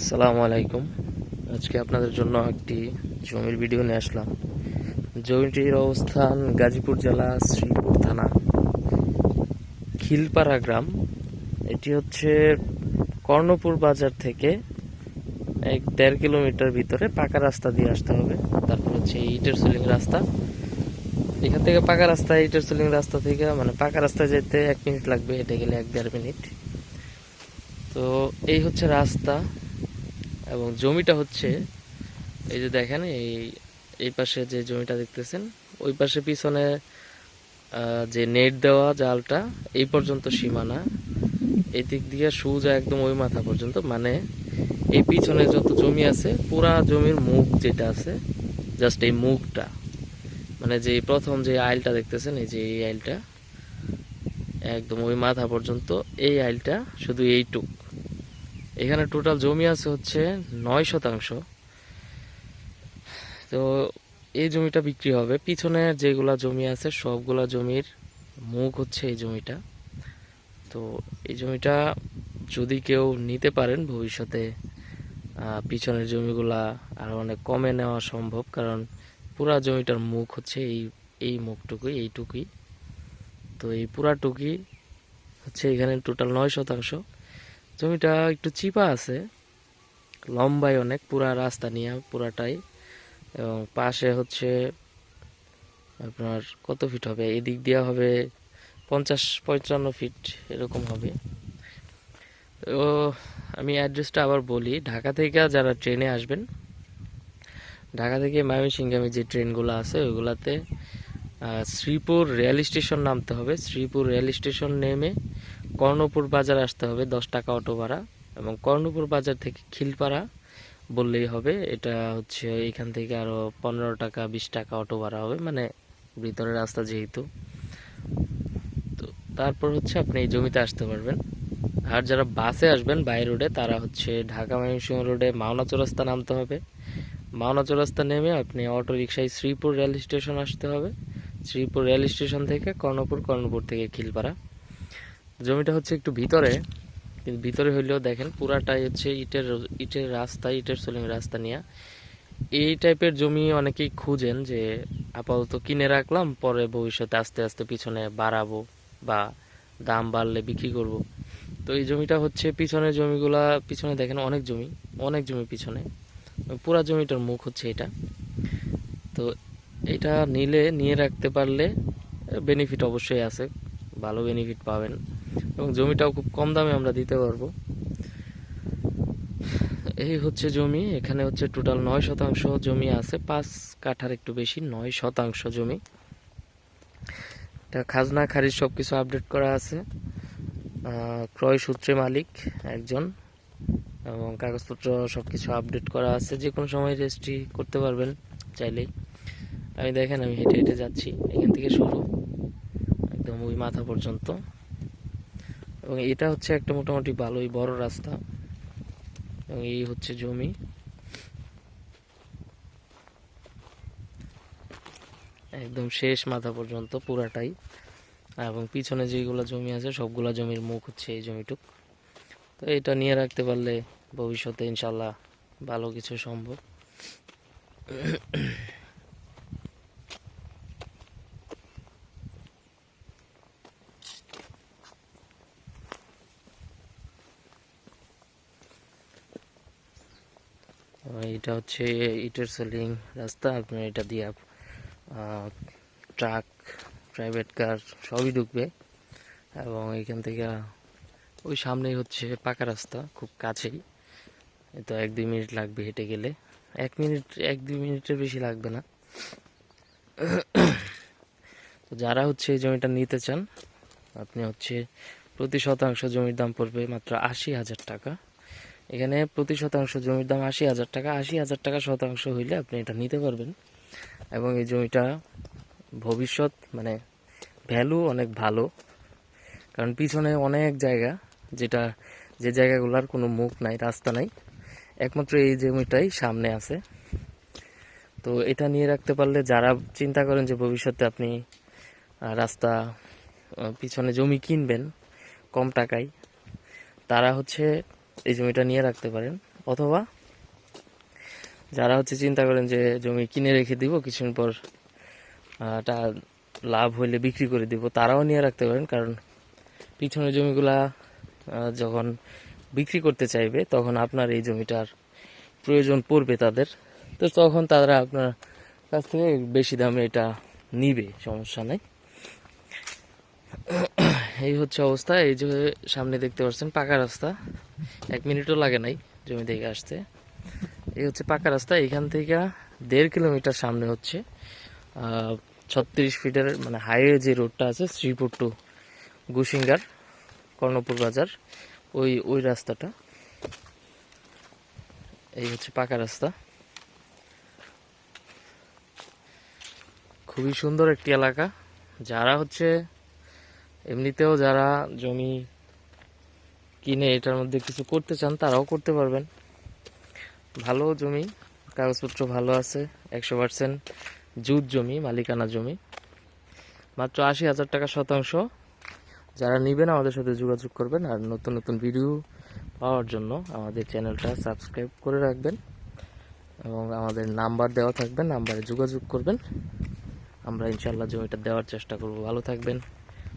আসসালামু আলাইকুম। আজকে আপনাদের জন্য একটি জমির ভিডিও নিয়ে আসলাম। জমিটির অবস্থান গাজীপুর জেলা শ্রীপুর থানা, খিলপাড়া গ্রাম। এটি হচ্ছে কর্ণপুর বাজার থেকে এক দেড় কিলোমিটার ভিতরে পাকা রাস্তা দিয়ে আসতে হবে। তারপর হচ্ছে ইটের সিলিং রাস্তা। এখান থেকে পাকা রাস্তা, ইটের সিলিং রাস্তা থেকে মানে পাকা রাস্তায় যেতে এক মিনিট লাগবে হেঁটে গেলে এক দেড় মিনিট। তো এই হচ্ছে রাস্তা। এবং জমিটা হচ্ছে, এই যে দেখেন, এই এই পাশে যে জমিটা দেখতেছেন, ওই পাশে পিছনে যে নেট দেওয়া জালটা, এই পর্যন্ত সীমানা। এই দিক দিয়ে সুজা একদম ওই মাথা পর্যন্ত মানে এই পিছনে যত জমি আছে, পুরা জমির মুখ যেটা আছে জাস্ট এই মুখটা। মানে যে প্রথম যে আইলটা দেখতেছেন, এই যে এই আইলটা, একদম ওই মাথা পর্যন্ত, এই আইলটা শুধু এইটুক। এখানে টোটাল জমি আছে হচ্ছে নয় শতাংশ। তো এই জমিটা বিক্রি হবে। পিছনে যেগুলা জমি আছে, সবগুলা জমির মুখ হচ্ছে এই জমিটা। তো এই জমিটা যদি কেউ নিতে পারেন, ভবিষ্যতে পিছনের জমিগুলা আরও অনেক কমে নেওয়া সম্ভব, কারণ পুরা জমিটার মুখ হচ্ছে এই এই মুখটুকুই, এইটুকুই। তো এই পুরাটুকুই হচ্ছে এখানে টোটাল নয় শতাংশ। জমিটা একটু চিপা আছে লম্বায় অনেক, পুরা রাস্তা নিয়ে, পুরাটাই। এবং পাশে হচ্ছে আপনার কত ফিট হবে? এদিক দিয়া হবে পঞ্চাশ, পঞ্চান্ন ফিট, এরকম হবে। তো আমি অ্যাড্রেসটা আবার বলি, ঢাকা থেকে যারা ট্রেনে আসবেন, ঢাকা থেকে ময়মনসিংহামে যে ট্রেনগুলো আছে, ওইগুলাতে শ্রীপুর রেল স্টেশন নামতে হবে। শ্রীপুর রেল স্টেশন নেমে কর্ণপুর বাজার আসতে হবে, দশ টাকা অটো ভাড়া। এবং কর্ণপুর বাজার থেকে খিলপাড়া বললেই হবে, এটা হচ্ছে এখান থেকে আরও পনেরো টাকা, বিশ টাকা অটো ভাড়া হবে মানে ভিতরে রাস্তা যেহেতু। তো তারপর হচ্ছে আপনি এই জমিতে আসতে পারবেন। আর যারা বাসে আসবেন বাই রোডে, তারা হচ্ছে ঢাকা ময়মনসিংহ রোডে মাওনা চৌরাস্তা নামতে হবে। মাওনা চৌরাস্তা নেমে আপনি অটো রিক্সায় শ্রীপুর রেল স্টেশন আসতে হবে। শ্রীপুর রেল স্টেশন থেকে কর্ণপুর কর্ণপুর থেকে খিলপাড়া। জমিটা হচ্ছে একটু ভিতরে, কিন্তু ভিতরে হইলেও দেখেন পুরাটাই হচ্ছে ইটের ইটের রাস্তা, ইটের সোলিং রাস্তা নিয়ে। এই টাইপের জমি অনেকেই খুঁজেন যে আপাতত কিনে রাখলাম, পরে ভবিষ্যতে আস্তে আস্তে পিছনে বাড়াবো বা দাম বাড়লে বিক্রি করব। তো এই জমিটা হচ্ছে পিছনের জমিগুলা, পিছনে দেখেন অনেক জমি অনেক জমি পিছনে। পুরা জমিটার মুখ হচ্ছে এটা। তো এটা নিলে, নিয়ে রাখতে পারলে বেনিফিট অবশ্যই আছে, ভালো বেনিফিট পাবেন। এবং জমিটাও খুব কম দামে আমরা দিতে পারব। এই হচ্ছে জমি, এখানে হচ্ছে টোটাল নয় শতাংশ জমি আছে, পাঁচ কাঠার একটু বেশি, নয় শতাংশ জমি। এটা খাজনা, খারিজ সব কিছু আপডেট করা আছে। ক্রয় সূত্রে মালিক একজন এবং কাগজপত্র সব কিছু আপডেট করা আছে। যে কোনো সময় রেজিস্ট্রি করতে পারবেন চাইলেই। আমি দেখেন, আমি হেঁটে হেঁটে যাচ্ছি, এখান থেকে শুরু, একদম ওই মাথা পর্যন্ত। এবং এটা হচ্ছে একটা মোটামুটি ভালোই বড় রাস্তা। এবং এই হচ্ছে জমি। একদম শেষ মাথা পর্যন্ত পুরাটাই। এবং পিছনে যেগুলো জমি আছে, সবগুলা জমির মুখ হচ্ছে এই জমিটুক। তো এটা নিয়ে রাখতে পারলে ভবিষ্যতে ইনশাল্লাহ ভালো কিছু সম্ভব। এটা হচ্ছে ইটের সেলিং রাস্তা, আপনার এটা দিয়ে ট্রাক, প্রাইভেট কার সবই ঢুকবে। এবং এখান থেকে ওই সামনেই হচ্ছে পাকা রাস্তা, খুব কাছেই। তো এক দুই মিনিট লাগবে হেঁটে গেলে। এক মিনিট, এক দুই মিনিটের বেশি লাগবে না। তো যারা হচ্ছে এই জমিটা নিতে চান, আপনি হচ্ছে প্রতি শতাংশ জমির দাম পড়বে মাত্র আশি হাজার টাকা। এখানে প্রতি শতাংশ জমির দাম আশি হাজার টাকা। আশি হাজার টাকা শতাংশ হইলে আপনি এটা নিতে পারবেন। এবং এই জমিটা ভবিষ্যৎ মানে ভ্যালু অনেক ভালো। কারণ পিছনে অনেক জায়গা যেটা, যে জায়গাগুলোর কোনো মুখ নাই, রাস্তা নাই। একমাত্র এই জমিটাই সামনে আছে। তো এটা নিয়ে রাখতে পারলে যারা চিন্তা করেন যে ভবিষ্যতে আপনি রাস্তা পিছনে জমি কিনবেন কম টাকায়, তারা হচ্ছে এই জমিটা নিয়ে রাখতে পারেন। অথবা যারা হচ্ছে চিন্তা করেন যে জমি কিনে রেখে দিব, কিছুদিন পর টা লাভ হইলে বিক্রি করে দিব, তারাও নিয়ে রাখতে পারেন। কারণ পিছনের জমিগুলা যখন বিক্রি করতে চাইবে, তখন আপনার এই জমিটার প্রয়োজন পড়বে তাদের। তো তখন তারা আপনার কাছ থেকে বেশি দামে এটা নিবে, সমস্যা নেই। এই হচ্ছে অবস্থা, এই যে সামনে দেখতে পাচ্ছেন পাকা রাস্তা। এক মিনিটও লাগে নাই জমি থেকে আসতে। এই হচ্ছে পাকা রাস্তা, এখান থেকে দেড় কিলোমিটার সামনে হচ্ছে। ছত্রিশ ফিটের মানে হাইওয়ে যে রোডটা আছে, শ্রীপুর টু গুসিঙ্গার, কর্ণপুর বাজার, ওই ওই রাস্তাটা। এই হচ্ছে পাকা রাস্তা। খুবই সুন্দর একটি এলাকা। যারা হচ্ছে এমনিতেও যারা জমি কিনে এটার মধ্যে কিছু করতে চান, তারাও করতে পারবেন। ভালো জমি, কাগজপত্র ভালো আছে, একশো পার্সেন্ট জুত জমি, মালিকানা জমি। মাত্র আশি হাজার টাকা শতাংশ। যারা নেবেন, আমাদের সাথে যোগাযোগ করবেন আর নতুন নতুন ভিডিও পাওয়ার জন্য আমাদের চ্যানেলটা সাবস্ক্রাইব করে রাখবেন এবং আমাদের নাম্বার দেওয়া থাকবে, নাম্বারে যোগাযোগ করবেন। আমরা ইনশাল্লাহ জমিটা দেওয়ার চেষ্টা করব। ভালো থাকবেন।